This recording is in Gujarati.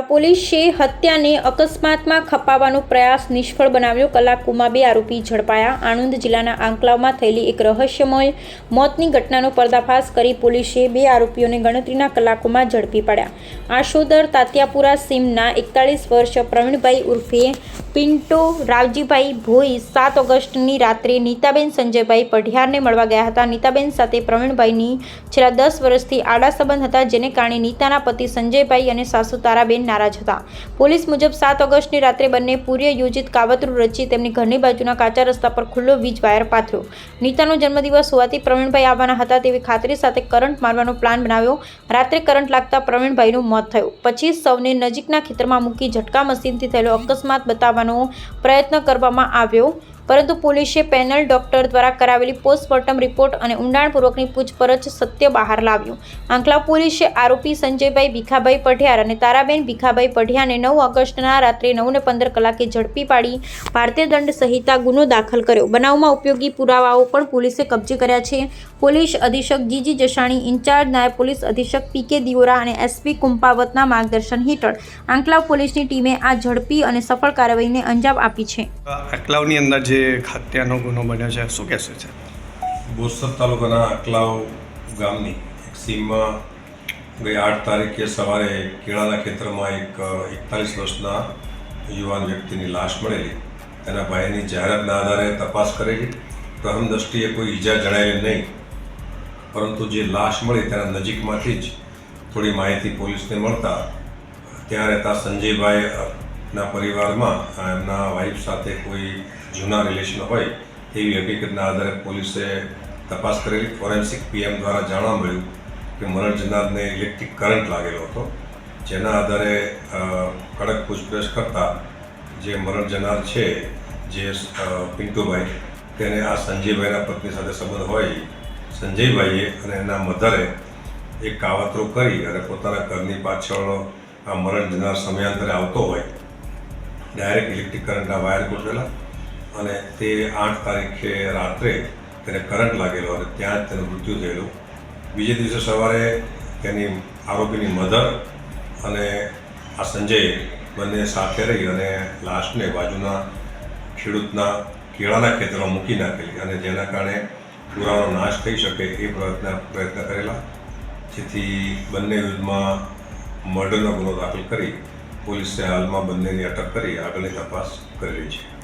પોલીસે હત્યાને અકસ્માતમાં ખપાવવાનો પ્રયાસ નિષ્ફળ બનાવ્યો. કલાકુમાં બે આરોપી ઝડપાયા. આણંદ જિલ્લાના આંકલાવમાં થયેલી એક રહસ્યમય મોતની ઘટનાનો પર્દાફાશ કરી પોલીસે બે આરોપીઓને ગણતરીના કલાકોમાં ઝડપી પાડ્યા. આશોદર તાત્યાપુરા સીમના એકતાળીસ વર્ષ પ્રવીણભાઈ ઉર્ફે પિન્ટો, રાવજીભાઈ ભોઈ સાત ઓગસ્ટની રાત્રે નીતાબેન સંજયભાઈ પઢિયારને મળવા ગયા હતા. નીતાબેન સાથે પ્રવીણભાઈની છેલ્લા દસ વર્ષથી આડા સંબંધ હતા, જેને કારણે નીતાના પતિ સંજયભાઈ અને સાસુ તારાબેન નારાજ હતા. પોલીસ મુજબ સાત ઓગસ્ટની રાત્રે બંને પૂર્ય યોજિત કાવતરું રચી તેમની ઘરની બાજુના કાચા રસ્તા પર ખુલ્લો વીજ વાયર પાથર્યો. નીતાનો જન્મદિવસ હોવાથી પ્રવીણભાઈ આવવાના હતા તેવી ખાતરી સાથે કરંટ મારવાનો પ્લાન બનાવ્યો. રાત્રે કરંટ લાગતા પ્રવીણભાઈનું મોત થયું. પછી સૌને નજીકના ખેતરમાં મૂકી ઝટકા મશીનથી થયેલો અકસ્માત બતાવવાનો પ્રયત્ન કરવામાં આવ્યો. પરંતુ પોલીસે પેનલ ડોક્ટર દ્વારા કરાવેલી પોસ્ટમોર્ટમ રિપોર્ટ અને ઊંડાણપૂર્વકની પૂછપરછ સત્ય બહાર લાવ્યું. આંકલા પોલીસે આરોપી સંજયભાઈ ભીખાભાઈ પઢિયાર અને તારાબેન ભીખાભાઈ પઢિયાને નવ ઓગસ્ટના રાત્રે નવને પંદર કલાકે ઝડપી પાડી ભારતીય દંડ સંહિતા ગુનો દાખલ કર્યો. બનાવમાં ઉપયોગી પુરાવાઓ પણ પોલીસે કબજે કર્યા છે. પોલીસ અધિક્ષક જીજી જસાણી, ઇન્ચાર્જ નાયબ પોલીસ અધિક્ષક પી કે દિયોરા અને એસપી કુંપાવતના માર્ગદર્શન હેઠળ આંકલાવ પોલીસની ટીમે આ ઝડપી અને સફળ કાર્યવાહીને અંજામ આપી છે. આંકલાવની અંદર જે હત્યાનો ગુનો બન્યો છે, શું કહેશે છે? બોરસદ તાલુકાના અકલાવ ગામની એક સીમમાં ગઈ આઠ તારીખે સવારે કેળાના ખેતરમાં એક, એકતાલીસ વર્ષના યુવાન વ્યક્તિની લાશ મળેલી. તેના ભાઈની જાહેરાતના આધારે તપાસ કરેલી. પ્રથમ દ્રષ્ટિએ કોઈ ઈજા જણાયેલી નહીં. પરંતુ જે લાશ મળી તેના નજીકમાંથી જ થોડી માહિતી પોલીસને મળતા, ત્યાં રહેતા સંજયભાઈ ના પરિવારમાં એમના વાઈફ સાથે કોઈ જૂના રિલેશન હોય, એવી હકીકતના આધારે પોલીસે તપાસ કરેલી. ફોરેન્સિક પીએમ દ્વારા જાણવા મળ્યું કે મરણ જનારને ઇલેક્ટ્રિક કરંટ લાગેલો હતો, જેના આધારે કડક પૂછપરછ કરતાં જે મરણ જનાર છે, જે પિન્ટુભાઈ, તેને આ સંજયભાઈના પત્ની સાથે સંબંધ હોય, સંજયભાઈએ અને એના મધરે એક કાવતરું કરી અને પોતાના ઘરની પાછળ આ મરણ જનાર સમયાંતરે આવતો હોય. ડાયરેક્ટ ઇલેક્ટ્રિક કરંટના વાયર ગોઠવેલા અને તે આઠ તારીખે રાત્રે તેને કરંટ લાગેલો અને ત્યાં જ તેનું મૃત્યુ થયેલું. બીજે દિવસે સવારે તેની આરોપીની મધર અને આ સંજય બંને સાથે રહી અને લાશને બાજુના ખેડૂતના કેળાના ખેતરમાં મૂકી નાખેલી અને જેના કારણે પુરાવાનો નાશ થઈ શકે એ પ્રયત્ન પ્રયત્ન કરેલા. જેથી બંને યુદ્ધમાં મર્ડરનો ગુનો દાખલ કરી પોલીસે હાલમાં બંનેની અટક કરી આગળની તપાસ કરી છે.